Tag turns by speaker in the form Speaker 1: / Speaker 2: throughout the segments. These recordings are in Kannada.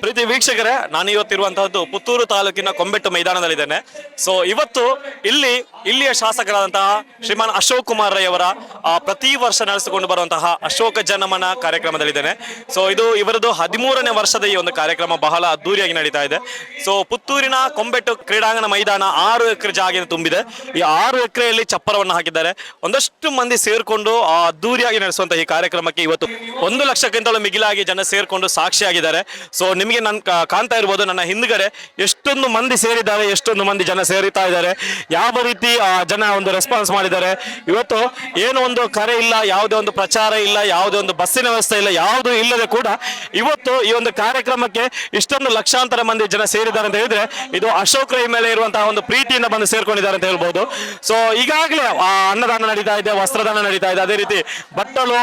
Speaker 1: ಪ್ರೀತಿ ವೀಕ್ಷಕರೇ, ನಾನು ಇವತ್ತಿರುವಂತಹದ್ದು ಪುತ್ತೂರು ತಾಲೂಕಿನ ಕೊಂಬೆಟ್ಟು ಮೈದಾನದಲ್ಲಿದ್ದೇನೆ. ಸೊ ಇವತ್ತು ಇಲ್ಲಿ ಇಲ್ಲಿಯ ಶಾಸಕರಾದಂತಹ ಶ್ರೀಮಾನ್ ಅಶೋಕ್ ಕುಮಾರ್ ರೈ ಅವರ ಪ್ರತಿ ವರ್ಷ ನಡೆಸಿಕೊಂಡು ಬರುವಂತಹ ಅಶೋಕ ಜನಮನ ಕಾರ್ಯಕ್ರಮದಲ್ಲಿದ್ದೇನೆ. ಸೊ ಇದು ಇವರದು ಹದಿಮೂರನೇ ವರ್ಷದ ಈ ಒಂದು ಕಾರ್ಯಕ್ರಮ ಬಹಳ ಅದ್ದೂರಿಯಾಗಿ ನಡೀತಾ ಇದೆ. ಸೊ ಪುತ್ತೂರಿನ ಕೊಂಬೆಟ್ಟು ಕ್ರೀಡಾಂಗಣ ಮೈದಾನ ಆರು ಎಕರೆ ಜಾಗ ತುಂಬಿದೆ. ಈ ಆರು ಎಕರೆಯಲ್ಲಿ ಚಪ್ಪರವನ್ನು ಹಾಕಿದ್ದಾರೆ. ಒಂದಷ್ಟು ಮಂದಿ ಸೇರಿಕೊಂಡು, ಆ, ಅದ್ದೂರಿಯಾಗಿ ನಡೆಸುವಂತಹ ಈ ಕಾರ್ಯಕ್ರಮಕ್ಕೆ ಇವತ್ತು ಒಂದು ಲಕ್ಷಕ್ಕಿಂತಲೂ ಮಿಗಿಲಾಗಿ ಜನ ಸೇರಿಕೊಂಡು ಸಾಕ್ಷಿಯಾಗಿದ್ದಾರೆ. ಸೊ ನಿಮಗೆ ನನ್ ನನ್ನ ಕಾಣ್ತಾ ಇರ್ಬೋದು ನನ್ನ ಹಿಂದ್ಗಡೆ. ಎಷ್ಟೊಂದು ಮಂದಿ ಸೇರಿದ್ದಾರೆ, ಎಷ್ಟೊಂದು ಮಂದಿ ಜನ ಸೇರಿತಾ ಇದ್ದಾರೆ. ಯಾವ ರೀತಿ ಜನ ಒಂದು ರೆಸ್ಪಾನ್ಸ್ ಮಾಡಿದ್ದಾರೆ? ಇವತ್ತು ಏನು ಒಂದು ಕರೆ ಇಲ್ಲ, ಯಾವುದೇ ಒಂದು ಪ್ರಚಾರ ಇಲ್ಲ, ಯಾವುದೇ ಒಂದು ಬಸ್ಸಿನ ವ್ಯವಸ್ಥೆ ಇಲ್ಲ, ಯಾವುದು ಇಲ್ಲದೆ ಕೂಡ ಇವತ್ತು ಈ ಒಂದು ಕಾರ್ಯಕ್ರಮಕ್ಕೆ ಇಷ್ಟೊಂದು ಲಕ್ಷಾಂತರ ಮಂದಿ ಜನ ಸೇರಿದ್ದಾರೆ ಅಂತ ಹೇಳಿದ್ರೆ, ಇದು ಅಶೋಕ್ ರೈ ಮೇಲೆ ಇರುವಂತಹ ಒಂದು ಪ್ರೀತಿಯಿಂದ ಬಂದು ಸೇರ್ಕೊಂಡಿದ್ದಾರೆ ಅಂತ ಹೇಳ್ಬೋದು. ಸೊ ಈಗಾಗಲೇ ಅನ್ನದಾನ ನಡೀತಾ ಇದೆ, ವಸ್ತ್ರದಾನ ನಡೀತಾ ಇದೆ. ಅದೇ ರೀತಿ ಬಟ್ಟಲು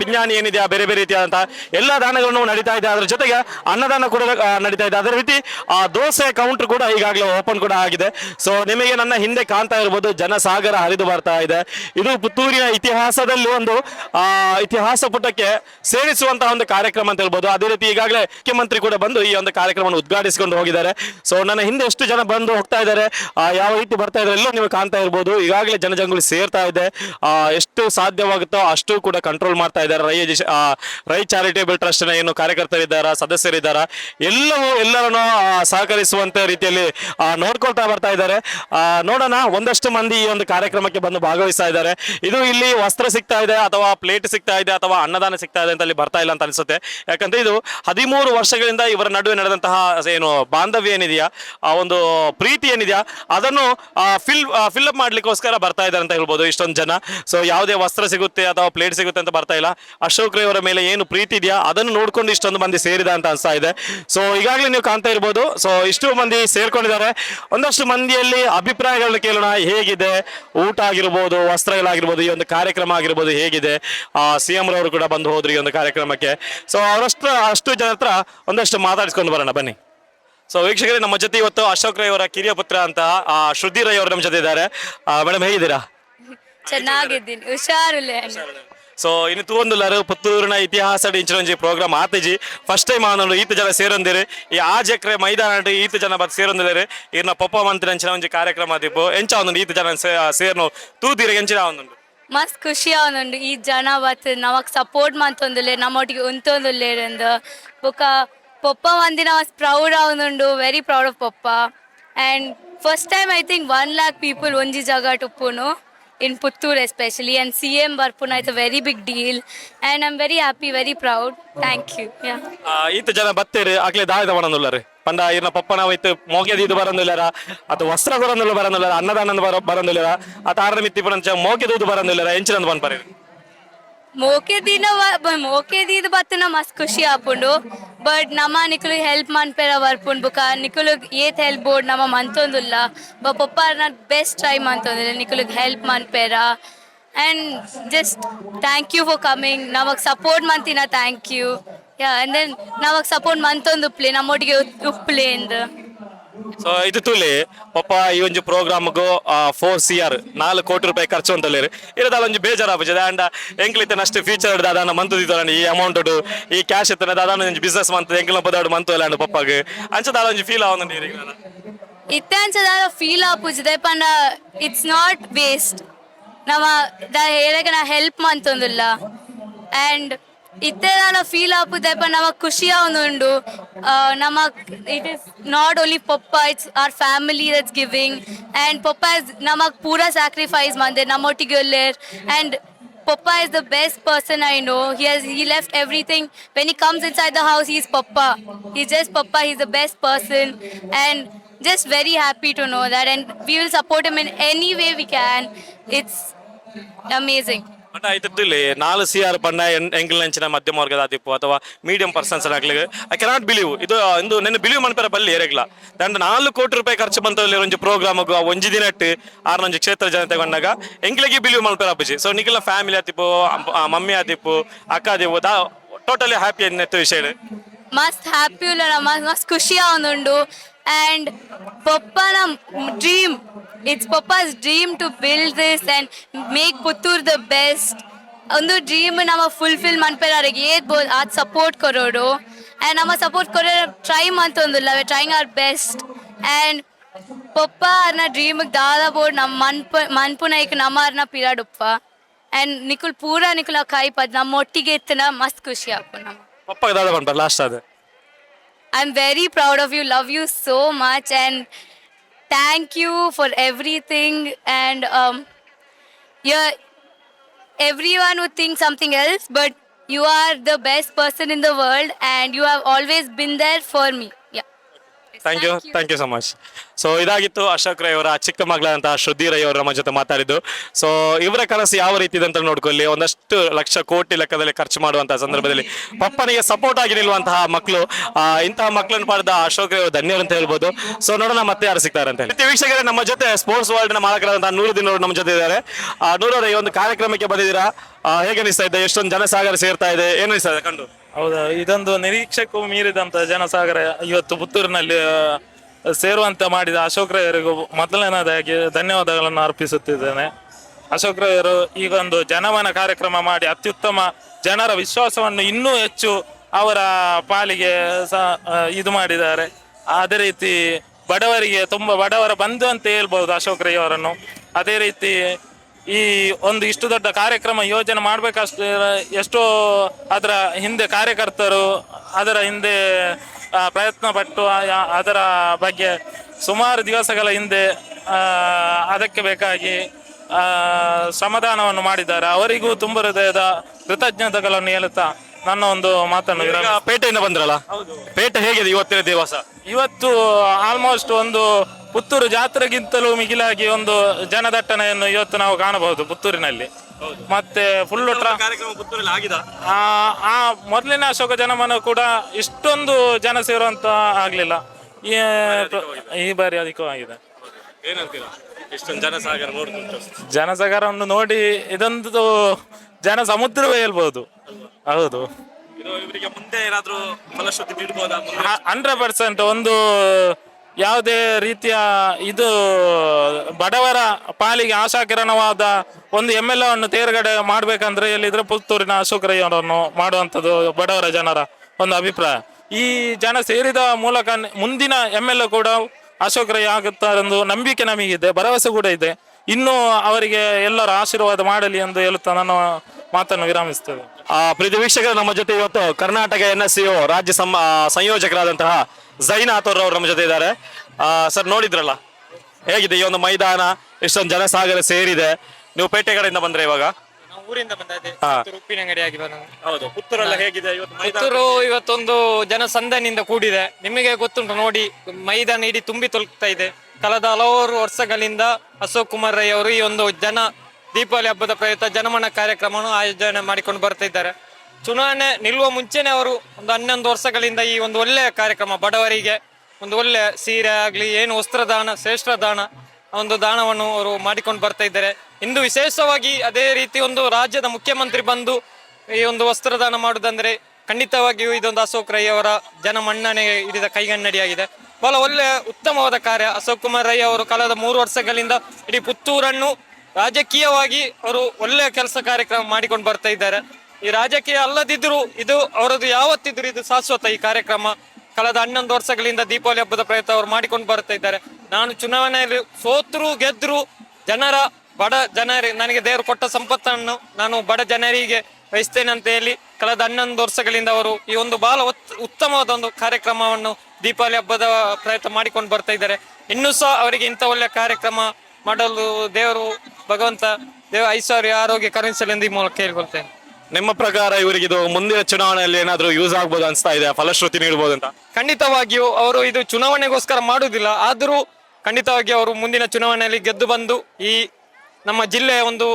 Speaker 1: ಪಿಂಜಾನಿ ಏನಿದೆ ಬೇರೆ ಬೇರೆ ರೀತಿಯಾದಂತಹ ಎಲ್ಲ ದಾನಗಳನ್ನು ನಡೀತಾ ಇದೆ. ಅದರ ಜೊತೆಗೆ ಅನ್ನದಾನ ಕೂಡ ನಡೀತಾ ಇದೆ. ಅದೇ ರೀತಿ ಆ ದೋಸೆ ಕೌಂಟರ್ ಕೂಡ ಈಗಾಗಲೇ ಓಪನ್ ಕೂಡ ಆಗಿದೆ. ಸೊ ನಿಮಗೆ ನನ್ನ ಹಿಂದೆ ಕಾಣ್ತಾ ಇರ್ಬೋದು ಜನಸಾಗರ ಹರಿದು ಬರ್ತಾ ಇದೆ. ಇದು ಪುತ್ತೂರಿನ ಇತಿಹಾಸದಲ್ಲಿ ಒಂದು ಆ, ಇತಿಹಾಸ ಪುಟಕ್ಕೆ ಸೇರಿಸುವಂತಹ ಒಂದು ಕಾರ್ಯಕ್ರಮ ಅಂತ ಹೇಳ್ಬೋದು. ಅದೇ ರೀತಿ ಈಗಾಗಲೇ ಮುಖ್ಯಮಂತ್ರಿ ಕೂಡ ಬಂದು ಈ ಒಂದು ಕಾರ್ಯಕ್ರಮವನ್ನು ಉದ್ಘಾಟಿಸಿಕೊಂಡು ಹೋಗಿದ್ದಾರೆ. ಸೊ ನನ್ನ ಹಿಂದೆ ಎಷ್ಟು ಜನ ಬಂದು ಹೋಗ್ತಾ ಇದ್ದಾರೆ ಯಾವ ರೀತಿ ಬರ್ತಾ ಇದ್ದಾರೆ ಎಲ್ಲೂ ನೀವು ಕಾಣ್ತಾ ಇರ್ಬೋದು. ಈಗಾಗಲೇ ಜನಜಂಗುಳಿ ಸೇರ್ತಾ ಇದೆ. ಎಷ್ಟು ಸಾಧ್ಯವಾಗುತ್ತೋ ಅಷ್ಟು ಕೂಡ ಕಂಟ್ರೋಲ್ ಮಾಡ್ತಾ ಇದ್ದಾರೆ. ರೈ ರೈ ಚಾರಿಟೇಬಲ್ ಟ್ರಸ್ಟ್ನ ಏನು ಕಾರ್ಯಕರ್ತರಿದ್ದಾರಾ ಸದಸ್ಯರಿದ್ದಾರಾ ಎಲ್ಲವೂ ಎಲ್ಲರನ್ನು ಸಹಕರಿಸುವಂತ ರೀತಿಯಲ್ಲಿ ನೋಡ್ಕೊಳ್ತಾ ಬರ್ತಾ ಇದ್ದಾರೆ. ನೋಡೋಣ, ಒಂದಷ್ಟು ಮಂದಿ ಈ ಒಂದು ಕಾರ್ಯಕ್ರಮಕ್ಕೆ ಬಂದು ಭಾಗವಹಿಸ್ತಾ ಇದ್ದಾರೆ. ಇದು ಇಲ್ಲಿ ವಸ್ತ್ರ ಸಿಗ್ತಾ ಇದೆ, ಅಥವಾ ಪ್ಲೇಟ್ ಸಿಗ್ತಾ ಇದೆ, ಅಥವಾ ಅನ್ನದಾನ ಸಿಗ್ತಾ ಇದೆ ಅಂತ ಅಲ್ಲಿ ಬರ್ತಾ ಇಲ್ಲ ಅಂತ ಅನಿಸುತ್ತೆ. ಯಾಕಂದ್ರೆ ಇದು ಹದಿಮೂರು ವರ್ಷಗಳಿಂದ ಇವರ ನಡುವೆ ನಡೆದಂತಹ, ಏನು, ಬಾಂಧವ್ಯ ಏನಿದೆಯಾ, ಆ ಒಂದು ಪ್ರೀತಿ ಏನಿದೆಯಾ, ಅದನ್ನು ಫಿಲ್ ಫಿಲ್ ಅಪ್ ಮಾಡ್ಲಿಕ್ಕೋಸ್ಕರ ಬರ್ತಾ ಇದ್ದಾರೆ ಅಂತ ಹೇಳ್ಬೋದು ಇಷ್ಟೊಂದು ಜನ. ಸೊ ಯಾವುದೇ ವಸ್ತ್ರ ಸಿಗುತ್ತೆ ಅಥವಾ ಪ್ಲೇಟ್ ಸಿಗುತ್ತೆ ಅಂತ ಬರ್ತಾ ಇಲ್ಲ. ಅಶೋಕ್ ರೈ ಮೇಲೆ ಏನು ಪ್ರೀತಿ ಇದೆಯಾ, ಅದನ್ನು ನೋಡ್ಕೊಂಡು ಇಷ್ಟೊಂದು ಮಂದಿ ಸೇರಿದ ಅಂತ ಅನಿಸ್ತಾ ಇದೆ. ಸೊ ಈಗಾಗಲೇ ನೀವು ಕಾಣ್ತಾ ಇರ್ಬೋದು. ಸೊ ಇಷ್ಟು ಮಂದಿ ಸೇರ್ಕೊಂಡಿದ್ದಾರೆ. ಒಂದಷ್ಟು ಮಂದಿಯಲ್ಲಿ ಅಭಿಪ್ರಾಯಗಳನ್ನ ಕೇಳೋಣ. ಹೇಗಿದೆ? ಊಟ ಆಗಿರ್ಬೋದು ವಸ್ತ್ರಗಳಾಗಿರ್ಬೋದು ಈ ಒಂದು ಕಾರ್ಯಕ್ರಮ ಆಗಿರ್ಬೋದು ಹೇಗಿದೆ? ಸಿ ಎಂ ರವರು ಕೂಡ ಬಂದು ಹೋದ್ರು ಈ ಒಂದು ಕಾರ್ಯಕ್ರಮಕ್ಕೆ. ಸೊ ಅವರಷ್ಟು ಅಷ್ಟು ಜನ ಹತ್ರ ಒಂದಷ್ಟು ಮಾತಾಡಿಸ್ಕೊಂಡು ಬರೋಣ. ಬನ್ನಿ. ಸೊ ವೀಕ್ಷಕರೇ ನಮ್ಮ ಜೊತೆ ಇವತ್ತು ಅಶೋಕ್ ರೈ ಅವರ ಕಿರಿಯ ಪುತ್ರ ಅಂತ ಆ, ಶ್ರುತಿ ರೈ ಅವರು ನಮ್ಮ ಜೊತೆ ಇದ್ದಾರೆ. ಮೇಡಮ್ ಹೇಗಿದ್ದೀರಾ?
Speaker 2: ಚೆನ್ನಾಗಿದ್ದೀನಿ. ಹುಷಾರಿಲ್ಲ.
Speaker 1: ಸೊ ಇನ್ನು ತೂವೊಂದುಲ್ಲರು ಪುತ್ತೂರಿನ ಇತಿಹಾಸ ಇಂಚಿನೊಂಜಿ ಪ್ರೋಗ್ರಾಮ್ ಆತಜಿ. ಫಸ್ಟ್ ಟೈಮ್ ಆನೊಂದು ಈತ ಜನ ಸೇರೊಂದಿರಿ. ಈ ಆ ಜಕ್ರೆ ಮೈದಾನ ಈತ ಜನ ಬತ್ ಸೇರೊಂದಿದ್ದಾರೆ ಇರ್ನ ಪಪ್ಪ ಮಂತ್ರಿ ಅಂಚಿನ ಒಂಜಿ ಕಾರ್ಯಕ್ರಮ ಆದಿಪ್ಪು ಎಂಚ ಒಂದು ಈತ ಜನ ಸೇರ್ನು ತೂದಿರ ಎಂಚಿನ ಒಂದುಂಡು
Speaker 2: ಮಸ್ತ್ ಖುಷಿ ಅವನುಂಡು ಈ ಜನ ಬತ್ ನಮಕ್ ಸಪೋರ್ಟ್ ಮಂತೊಂದುಲ್ಲೆ, ನಮ್ಮೊಟ್ಟಿಗೆ ಉಂತೊಂದುಲ್ಲೇರೆಂದು ಬೊಕ ಪೊಪ್ಪ ಮಂದಿನ ಪ್ರೌಡ್ ಅವನುಂಡು very proud of ಪೊಪ್ಪ. And first time I think one lakh people ಒಂಜಿ ಜಾಗ ಟುಪ್ಪುನು. In Puttur especially and C M ಬರ್ಪುನ a a very big deal and very very proud thank you yeah
Speaker 1: ಆ, ಈತ ಜನ ಬತ್ತೇರಿ ಆಗ್ಲೇ ದಾಯದ ಬರಂದುಲ್ಲರು ಪಂಡ ಇರ್ನ ಪಪ್ಪನ ವೈತ್ ಮೋಗೆದೀದು ಬರಂದುಲ್ಲರ ಅಥವಾ ವಸ್ತ್ರ ಕೊರಂದುಲ್ಲ ಬರಂದುಲ್ಲರ ಅನ್ನದಾನಂದ ಬರ ಬರಂದುಲ್ಲರ ಅಥವಾ ಆರ್ನ ಮಿತ್ತಿ ಪುರಂಚ ಮೋಗೆದೂದು ಬರಂದುಲ್ಲರ ಎಂಚಿನಂದು ಬಂದ್ಪರಿ
Speaker 2: ಮೋಕೆ ದಿನ ಮೋಕೆ ದೀದ್ ಬತ್ತನ ಮಸ್ತ್ ಖುಷಿ ಆಪುಂಡು. ಬಟ್ ನಮ್ಮ ನಿಕುಲು ಹೆಲ್ಪ್ ಮನ್ಪೆರ ಬರ್ಪುಂಡು ಬುಕ. ನಿಕುಲು ಏತ್ ಹೆಲ್ಪ್ ಬೋರ್ಡ್ ನಮ್ಮ ಮಂತೊಂದುಲ್ಲ. ಬ ಪಪ್ಪ ಬೆಸ್ಟ್ ಟ್ರೈ ಮಂತೊಂದಿಲ್ಲ. ನಿಕುಲಿಗೆ help ಮನ್ಪೆರ and just thank you for coming. ನಮಗೆ support ಮಂತಿನ thank you. Yeah and then ನಮಗೆ ಸಪೋರ್ಟ್ ಮಂತೊಂದು ಉಪ್ಲೆ. ನಮ್ಮೊಟ್ಟಿಗೆ ಉಪ್ಲೆ ಎಂದು
Speaker 1: ಸೊ ಇದು ತುಲಿ ಪಪ್ಪ ಈ ಒಂದು ಪ್ರೋಗ್ರಾಮ್ಗು ಫೋರ್ ಸಿ ಆರ್ ನಾಲ್ಕು ಕೋಟಿ ರೂಪಾಯಿ ಖರ್ಚು ಅಂತಲೇರಿ ಒಂದು ಒಂಜಿ ಬೇಜಾರಾಪುಜದ ಆ್ಯಂಡ್ ಎಂಕ್ಲಿತ್ತ ಅಷ್ಟು ಫೀಚರ್ ದಾದಾನ ಮಂತು ದಿದ್ದಾನ ಈ ಅಮೌಂಟ್ ಈ ಕ್ಯಾಶ್ ಇತ್ತನ ದಾದಾನ ಒಂಜಿ ಬಿಸ್ನೆಸ್ ಮಂತ್ ಎಂಕ್ಲ ಬದಾಡು ಮಂತು ಅಂಡ ಪಪ್ಪಗೆ ಅಂಚದಾಲ ಒಂಜಿ ಫೀಲ್ ಆವಂದ ನೀರಿಗೆ
Speaker 2: ಅಂಚದಾಲ ಫೀಲ್ ಆಪುಜಿದೆ ಪಂಡ ಇಟ್ಸ್ ನಾಟ್ ವೇಸ್ಟ್ ನಮ್ಮ ಹೇಳಕ್ಕೆ ನಾ ಹೆಲ್ಪ್ ಮಂತೊಂದಿಲ್ಲ. ಆ್ಯಂಡ್ ಇತ್ತೆ ನಾನು ಫೀಲ್ ಆಪುದೆ ಪಂಡ ನಮಗ್ ಖುಷಿ ಉಂಡು ನಮಗ್ it is not only papa it's our family that's giving and papa is ನಮಗ್ ಪೂರ ಸ್ಯಾಕ್ರಿಫೈಸ್ ಮಂದೆ ನಮ್ಮೊಟ್ಟಿಗೆ ಒಲ್ಲೇರ್ and Papa is the best person I know. He has he left everything. When he comes inside the house, he's Papa. He's just Papa. He's the best person, and just very happy to know that. And we will support him in any way we can. It's amazing.
Speaker 1: but ಆಯ್ತು ನಾಲ್ಕು ನಾಲ್ ಸಿ ಆರ್ ಬಣ್ಣ ಎಂಕ್ಲ ಅಂಚಿನ ಮಧ್ಯಮ ವರ್ಗದ ಆದಿಪ್ಪು ಅಥವಾ ಮೀಡಿಯಂ ಪರ್ಸನ್ಸ್ ಆಗ್ಲಿಕ್ಕೆ ಐ ಕೆನಾಟ್ ಬಿಲೀವ್ ಇದು ಇಂದು ನೆನ್ನೆ ಬಿಲೀವ್ ಮನ್ಪೆರ ಬಲ್ಲಿ ಏರೆಗ್ಲ. ದಂಡ ನಾಲ್ಕು ಕೋಟಿ ರೂಪಾಯಿ ಖರ್ಚು ಬಂದಲ್ಲಿ ಒಂಜಿ ಪ್ರೋಗ್ರಾಮ್ ಒಂಜಿ ದಿನ ಇಟ್ಟು ಆರ್ನೊಂಜಿ ಕ್ಷೇತ್ರ ಜನತೆ ಬಂದಾಗ ಎಂಗ್ಲಿಗೆ ಬಿಲೀವ್ ಮನ್ಪೆರ ಅಪ್ಪಜಿ. ಸೊ ನಿಖಿಲ ಫ್ಯಾಮಿಲಿ ಆತಿಪ್ಪು ಮಮ್ಮಿ ಆತಿಪ್ಪು ಅಕ್ಕ ಆದಿಪ್ಪು ಟೋಟಲಿ ಹ್ಯಾಪಿ ಅನ್ನೆತ್ತು ವಿಷಯ
Speaker 2: ಮಸ್ತ್ ಹ್ಯಾಪಿ ಉಲ್ಲ ಮಸ್ತ್ ಖುಷಿ ಅವನುಂಡು ಆ್ಯಂಡ್ ಪಪ್ಪನ dream it's ಪಪ್ಪಾಸ್ dream to build this and make Puttur the best ಒಂದು ಡ್ರೀಮ್ ನಮ್ಮ ಫುಲ್ಫಿಲ್ ಮನ್ಪೆರವ್ರಿಗೆ ಏದ್ ಏದ್ಬೋದು ಅದು ಸಪೋರ್ಟ್ ಕೊರೋಡು ಆ್ಯಂಡ್ ನಮ್ಮ ಸಪೋರ್ಟ್ ಕೊರೋ try ಮಂತೊಂದಿಲ್ಲ we trying our best and ಪಪ್ಪ ಅರ್ನ ಡ್ರೀಮಿಗೆ ದಾದ ಬೋರ್ಡ್ ನಮ್ಮ ಮನ್ಪ ಮನ್ಪುನ ಈಗ ನಮ್ಮ ಅರ್ನ ಪಿರಾಡುಪ್ಪ ಆ್ಯಂಡ್ ನಿಕುಲ್ ಪೂರ ನಿಕುಲ ಕಾಯ್ಪದ್ ನಮ್ಮ ಒಟ್ಟಿಗೆ ಇತ್ತನ ಮಸ್ತ್ ಖುಷಿ ಆಪು ನಮ್ಮ
Speaker 1: ಪಪ್ಪ ದಾದ ಬಂದ ಲಾಸ್ಟ್ ಅದು
Speaker 2: I'm very proud of you, love you so much, and thank you for everything. And um, you're everyone would think something else, but you are the best person in the world, and you have always been there for me. Yeah.
Speaker 1: Thank you thank you so much so ಇದಾಗಿತ್ತು ಅಶೋಕ್ ರೈ ಅವರ ಚಿಕ್ಕ ಮಗಳಂತಹ ಶ್ರುತಿ ರೈ ಅವರು ನಮ್ಮ ಜೊತೆ ಮಾತಾಡಿದ್ದು. ಸೊ ಇವರ ಕನಸು ಯಾವ ರೀತಿ ಇದೆ ಅಂತ ನೋಡ್ಕೊಳ್ಳಿ. ಒಂದಷ್ಟು ಲಕ್ಷ ಕೋಟಿ ಲೆಕ್ಕದಲ್ಲಿ ಖರ್ಚು ಮಾಡುವಂತಹ ಸಂದರ್ಭದಲ್ಲಿ ಪಪ್ಪನಿಗೆ ಸಪೋರ್ಟ್ ಆಗಿ ನಿಲ್ಲುವಂತಹ ಮಕ್ಕಳು ಆ, ಇಂತಹ ಮಕ್ಕಳನ್ನು ಪಡೆದ ಅಶೋಕ್ ರೈ ಅವರು ಧನ್ಯರು ಅಂತ ಹೇಳ್ಬೋದು. ಸೊ ನೋಡೋಣ ಮತ್ತೆ ಯಾರು ಸಿಗ್ತಾರೆ ಅಂತ ಹೇಳಿ. ವೀಕ್ಷಕರೇ ನಮ್ಮ ಜೊತೆ ಸ್ಪೋರ್ಟ್ಸ್ ವರ್ಲ್ಡ್ನ ಮಾಲಕರಾದಂತಹ ನೂರು ದಿನ ನಮ್ಮ ಜೊತೆ ಇದ್ದಾರೆ. ಆ, ನೂರವರ ಈ ಒಂದು ಕಾರ್ಯಕ್ರಮಕ್ಕೆ ಬಂದಿದ್ದೀರಾ? ಹೇಗೆ ಅನಿಸ್ತಾ ಇದೆ? ಎಷ್ಟೊಂದು ಜನಸಾಗರ ಸೇರ್ತಾ ಇದೆ? ಏನು ಅನಿಸ್ತಾ ಇದೆ ಕಂಡು?
Speaker 3: ಹೌದಾ ಇದೊಂದು ನಿರೀಕ್ಷೆಗೂ ಮೀರಿದಂತ ಜನಸಾಗರ ಇವತ್ತು ಪುತ್ತೂರಿನಲ್ಲಿ ಸೇರುವಂತೆ ಮಾಡಿದ ಅಶೋಕ್ ರೈಯರಿಗೂ ಮೊದಲನೇದಾಗಿ ಧನ್ಯವಾದಗಳನ್ನು ಅರ್ಪಿಸುತ್ತಿದ್ದೇನೆ. ಅಶೋಕ್ ರೈಯರು ಈಗ ಒಂದು ಜನಮನ ಕಾರ್ಯಕ್ರಮ ಮಾಡಿ ಅತ್ಯುತ್ತಮ ಜನರ ವಿಶ್ವಾಸವನ್ನು ಇನ್ನೂ ಹೆಚ್ಚು ಅವರ ಪಾಲಿಗೆ ಆ, ಇದು ಮಾಡಿದ್ದಾರೆ. ಅದೇ ರೀತಿ ಬಡವರಿಗೆ ತುಂಬ ಬಡವರ ಬಂಧು ಅಂತ ಹೇಳ್ಬೋದು ಅಶೋಕ್ ರೈ ಅವರನ್ನು. ಅದೇ ರೀತಿ ಈ ಒಂದು ಇಷ್ಟು ದೊಡ್ಡ ಕಾರ್ಯಕ್ರಮ ಯೋಜನೆ ಮಾಡಬೇಕಷ್ಟು, ಎಷ್ಟೋ ಅದರ ಹಿಂದೆ ಕಾರ್ಯಕರ್ತರು, ಅದರ ಹಿಂದೆ ಪ್ರಯತ್ನ ಪಟ್ಟು ಅದರ ಬಗ್ಗೆ ಸುಮಾರು ದಿವಸಗಳ ಹಿಂದೆ ಅದಕ್ಕೆ ಬೇಕಾಗಿ ಸಮಾಧಾನವನ್ನು ಮಾಡಿದ್ದಾರೆ. ಅವರಿಗೂ ತುಂಬ ಹೃದಯದ ಕೃತಜ್ಞತೆಗಳನ್ನು ಹೇಳುತ್ತಾ ನನ್ನ ಒಂದು ಮಾತನ್ನು
Speaker 1: ಈಗ
Speaker 3: ವಿರಾಮ
Speaker 1: ಪೇಟೆಯಿಂದ ಬಂದ್ರಲ್ಲ? ಪೇಟೆ ಹೇಗಿದೆ ಇವತ್ತಿನ ದಿವಸ?
Speaker 3: ಇವತ್ತು ಆಲ್ಮೋಸ್ಟ್ ಒಂದು ಪುತ್ತೂರು ಜಾತ್ರೆಗಿಂತಲೂ ಮಿಗಿಲಾಗಿ ಒಂದು ಜನದಟ್ಟಣೆಯನ್ನು ಇವತ್ತು ನಾವು ಕಾಣಬಹುದು ಪುತ್ತೂರಿನಲ್ಲಿ. ಮತ್ತೆ ಫುಲ್ ಟ್ರಾ
Speaker 1: ಕಾರ್ಯಕ್ರಮ ಪುತ್ತೂರಲ್ಲಿ ಆಗಿದ.
Speaker 3: ಆ ಆ ಮೊದಲಿನ ಅಶೋಕ ಜನಮನ ಕೂಡ ಇಷ್ಟೊಂದು ಜನ ಸೇರುವಂತ ಆಗ್ಲಿಲ್ಲ. ಈ ಈ ಬಾರಿ ಅಧಿಕವಾಗಿದೆ.
Speaker 1: ಏನಂತೀರಾ ಇಷ್ಟೊಂದು ನೋಡ್ಕೊಂಡು.
Speaker 3: ಜನಸಾಗರವನ್ನು ನೋಡಿ ಇದೊಂದು ಜನ ಸಮುದ್ರವೇ ಹೇಳ್ಬೋದು. ಹೌದು.
Speaker 1: ಇದು ಇವರಿಗೆ ಮುಂದೆ ಏನಾದ್ರೂ ಫಲಶ್ರುತಿ ನೀಡಬಹುದಾ
Speaker 3: ಹಂಡ್ರೆಡ್ ಪರ್ಸೆಂಟ್ ಒಂದು ಯಾವುದೇ ರೀತಿಯ ಇದು ಬಡವರ ಪಾಲಿಗೆ ಆಶಾಕಿರಣವಾದ ಒಂದು ಎಂ ಎಲ್ ಅನ್ನು ತೇರ್ಗಡೆ ಮಾಡ್ಬೇಕಂದ್ರೆ ಎಲ್ಲಿದ್ರೆ ಪುತ್ತೂರಿನ ಅಶೋಕ್ ರೈ ಅವರನ್ನು ಮಾಡುವಂಥದ್ದು ಬಡವರ ಜನರ ಒಂದು ಅಭಿಪ್ರಾಯ. ಈ ಜನ ಸೇರಿದ ಮೂಲಕ ಮುಂದಿನ ಎಂ ಎಲ್ ಎ ಕೂಡ ಅಶೋಕರಯ್ಯ ಆಗುತ್ತಾರೆಂದು ನಂಬಿಕೆ ನಮಗಿದೆ ಭರವಸೆ ಕೂಡ ಇದೆ. ಇನ್ನೂ ಅವರಿಗೆ ಎಲ್ಲರ ಆಶೀರ್ವಾದ ಮಾಡಲಿ ಎಂದು ಹೇಳುತ್ತಾ ನನ್ನ ಮಾತನ್ನು ವಿರಾಮಿಸ್ತೇವೆ.
Speaker 1: ಆ ಪ್ರೀತಿ ವೀಕ್ಷಕರು ನಮ್ಮ ಜೊತೆ ಇವತ್ತು ಕರ್ನಾಟಕ ಎನ್ ಎಸ್ ಸಿಒ ರಾಜ್ಯ ಸಂ ಸಂಯೋಜಕರಾದಂತಹ ಜೈನಾಥ್ ಅವರು ನಮ್ಮ ಜೊತೆ ಇದ್ದಾರೆ. ಸರ್ ನೋಡಿದ್ರಲ್ಲ? ಹೇಗಿದೆ ಈ ಒಂದು ಮೈದಾನ? ಇಷ್ಟೊಂದು ಜನಸಾಗರ ಸೇರಿದೆ. ನೀವು ಪೇಟೆ ಕಡೆಯಿಂದ ಬಂದ್ರೆ ಇವಾಗ?
Speaker 4: ಊರಿಂದ
Speaker 1: ಹೌದು ಪುತ್ತೂರೆಲ್ಲ ಹೇಗಿದೆ
Speaker 4: ಪುತ್ತೂರು ಇವತ್ತೊಂದು ಜನಸಂದನಿಂದ ಕೂಡಿದೆ. ನಿಮಗೆ ಗೊತ್ತುಂಟು ನೋಡಿ ಮೈದಾನ ಇಡೀ ತುಂಬಿ ತೊಲಗ್ತಾ ಇದೆ. ಕಳೆದ ಹಲವಾರು ವರ್ಷಗಳಿಂದ ಅಶೋಕ್ ಕುಮಾರ್ ರೈ ಅವರು ಈ ಒಂದು ಜನ ದೀಪಾವಳಿ ಹಬ್ಬದ ಪ್ರಯುಕ್ತ ಜನಮನ ಕಾರ್ಯಕ್ರಮವನ್ನು ಆಯೋಜನೆ ಮಾಡಿಕೊಂಡು ಬರ್ತಾ ಇದ್ದಾರೆ. ಚುನಾವಣೆ ನಿಲ್ಲುವ ಮುಂಚೆನೆ ಅವರು ಒಂದು ಹನ್ನೊಂದು ವರ್ಷಗಳಿಂದ ಈ ಒಂದು ಒಳ್ಳೆಯ ಕಾರ್ಯಕ್ರಮ, ಬಡವರಿಗೆ ಒಂದು ಒಳ್ಳೆಯ ಸೀರೆ ಆಗಲಿ, ಏನು ವಸ್ತ್ರದಾನ ಶ್ರೇಷ್ಠ ದಾನ ಒಂದು ದಾನವನ್ನು ಅವರು ಮಾಡಿಕೊಂಡು ಬರ್ತಾ ಇದ್ದಾರೆ. ಇಂದು ವಿಶೇಷವಾಗಿ ಅದೇ ರೀತಿ ಒಂದು ರಾಜ್ಯದ ಮುಖ್ಯಮಂತ್ರಿ ಬಂದು ಈ ಒಂದು ವಸ್ತ್ರದಾನ ಮಾಡುವುದಂದ್ರೆ ಖಂಡಿತವಾಗಿಯೂ ಇದೊಂದು ಅಶೋಕ್ ರೈ ಅವರ ಜನಮನ್ನಣೆಗೆ ಹಿಡಿದ ಕೈಗನ್ನಡಿಯಾಗಿದೆ. ಬಹಳ ಒಳ್ಳೆಯ ಉತ್ತಮವಾದ ಕಾರ್ಯ. ಅಶೋಕ್ ಕುಮಾರ್ ರೈ ಅವರು ಕಳೆದ ಮೂರು ವರ್ಷಗಳಿಂದ ಇಡೀ ಪುತ್ತೂರನ್ನು ರಾಜಕೀಯವಾಗಿ ಅವರು ಒಳ್ಳೆಯ ಕೆಲಸ ಕಾರ್ಯಕ್ರಮ ಮಾಡಿಕೊಂಡು ಬರ್ತಾ ಇದ್ದಾರೆ. ಈ ರಾಜಕೀಯ ಅಲ್ಲದಿದ್ದರೂ ಇದು ಅವರದ್ದು ಯಾವತ್ತಿದ್ರು ಇದು ಶಾಶ್ವತ ಈ ಕಾರ್ಯಕ್ರಮ. ಕಳೆದ ಹನ್ನೊಂದು ವರ್ಷಗಳಿಂದ ದೀಪಾವಳಿ ಹಬ್ಬದ ಪ್ರಯತ್ನ ಅವರು ಮಾಡಿಕೊಂಡು ಬರ್ತಾ ಇದ್ದಾರೆ. ನಾನು ಚುನಾವಣೆಯಲ್ಲಿ ಸೋತ್ರು ಗೆದ್ರು ಜನರ ಬಡ ಜನರಿ, ನನಗೆ ದೇವರು ಕೊಟ್ಟ ಸಂಪತ್ತನ್ನು ನಾನು ಬಡ ಜನರಿಗೆ ವಹಿಸ್ತೇನೆ ಅಂತ ಹೇಳಿ ಕಳೆದ ಹನ್ನೊಂದು ವರ್ಷಗಳಿಂದ ಅವರು ಈ ಒಂದು ಬಹಳ ಉತ್- ಉತ್ತಮವಾದ ಒಂದು ಕಾರ್ಯಕ್ರಮವನ್ನು ದೀಪಾವಳಿ ಹಬ್ಬದ ಪ್ರಯತ್ನ ಮಾಡಿಕೊಂಡು ಬರ್ತಾ ಇದ್ದಾರೆ. ಇನ್ನೂ ಸಹ ಅವರಿಗೆ ಇಂಥ ಒಳ್ಳೆಯ ಕಾರ್ಯಕ್ರಮ ಮಾಡಲು ದೇವರು ಭಗವಂತ ದೇವ ಐಶ್ವರ್ಯ ಆರೋಗ್ಯ ಕರುಣಿಸಲಿ ಎಂದು ಈ ಮೂಲಕ ಕೇಳ್ಕೊಳ್ತೇನೆ.
Speaker 1: ನಿಮ್ಮ ಪ್ರಕಾರ ಇವರಿಗೆ ಇದು ಮುಂದಿನ ಚುನಾವಣೆಯಲ್ಲಿ ಏನಾದರೂ ಯೂಸ್ ಆಗ್ಬೋದು ಅನಿಸ್ತಾ ಇದೆ ಫಲಶ್ರುತಿ ನೀಡಬಹುದು ಅಂತ?
Speaker 4: ಖಂಡಿತವಾಗಿಯೂ ಅವರು ಇದು ಚುನಾವಣೆಗೋಸ್ಕರ ಮಾಡುವುದಿಲ್ಲ ಆದರೂ ಖಂಡಿತವಾಗಿ ಅವರು ಮುಂದಿನ ಚುನಾವಣೆಯಲ್ಲಿ ಗೆದ್ದು ಬಂದು ಈ ನಮ್ಮ ಜಿಲ್ಲೆಯ ಒಂದು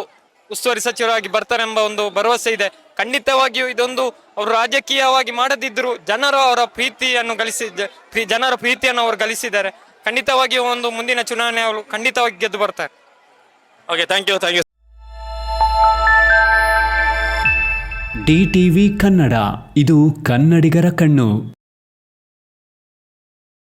Speaker 4: ಉಸ್ತುವಾರಿ ಸಚಿವರಾಗಿ ಬರ್ತಾರೆ ಎಂಬ ಒಂದು ಭರವಸೆ ಇದೆ. ಖಂಡಿತವಾಗಿಯೂ ಇದೊಂದು ಅವರು ರಾಜಕೀಯವಾಗಿ ಮಾಡದಿದ್ದರೂ ಜನರು ಅವರ ಪ್ರೀತಿಯನ್ನು ಗಳಿಸಿ ಜನರ ಪ್ರೀತಿಯನ್ನು ಅವರು ಗಳಿಸಿದ್ದಾರೆ. ಖಂಡಿತವಾಗಿಯೂ ಒಂದು ಮುಂದಿನ ಚುನಾವಣೆ ಅವರು ಖಂಡಿತವಾಗಿ ಗೆದ್ದು ಬರ್ತಾರೆ.
Speaker 1: Okay thank you thank you
Speaker 5: D T V Kannada ಇದು ಕನ್ನಡಿಗರ ಕಣ್ಣು.